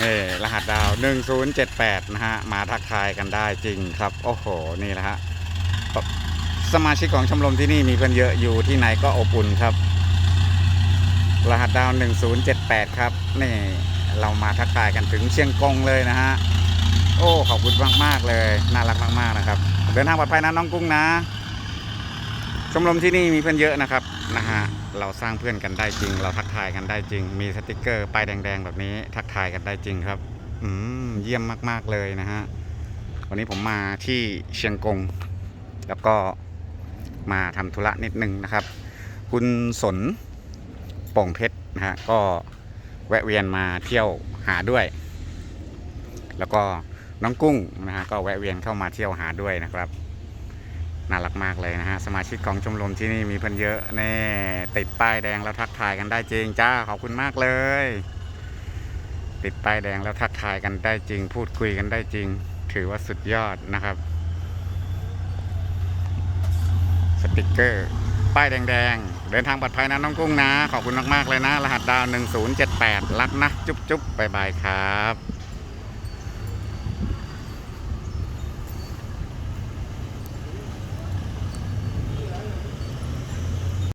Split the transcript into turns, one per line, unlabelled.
เอรหัสดาว 1078 นะฮะ มาทักทายกันได้จริงครับ โอ้โห นี่แหละฮะ สมาชิกของชมรมที่นี่มีเพื่อนเยอะอยู่ที่ไหนก็อบอุ่นครับ รหัสดาว 1078 ครับ นี่เรามาทักทายกันถึงเชียงกงเลยนะฮะ โอ้ ขอบคุณมาก ๆ เลย น่ารักมาก ๆ นะครับ เดินทางปลอดภัยนะน้องกุ้งนะ ชมรมที่นี่มีเพื่อนเยอะนะครับนะฮะเราสร้างเพื่อนกันได้จริง เราทักทายกันได้จริง มีสติกเกอร์ป้ายแดงๆ แบบนี้ทักทายกันได้จริงครับ อืมเยี่ยมมากๆเลยนะฮะวันนี้ผมมาที่เชียงกง แล้วก็มาทำธุระนิดนึงนะครับ คุณสนป่งเพชรนะฮะก็แวะเวียนมาเที่ยวหาด้วย แล้วก็น้องกุ้งนะฮะก็แวะเวียนเข้ามาเที่ยวหาด้วยนะครับ น่ารักมากเลยนะฮะ สมาชิกของชมรมที่นี่มีเพื่อนเยอะแน่ติดป้ายแดงแล้วทักทายกันได้จริงจ้าขอบคุณมากเลย ติดป้ายแดงแล้วทักทายกันได้จริง พูดคุยกันได้จริง ถือว่าสุดยอดนะครับ สติกเกอร์ ป้ายแดงๆเดินทางปลอดภัยนะน้องกุ้งนะ ขอบคุณมากๆเลยนะ รหัสดาว 1078 รักนะ จุ๊บๆบายบายครับ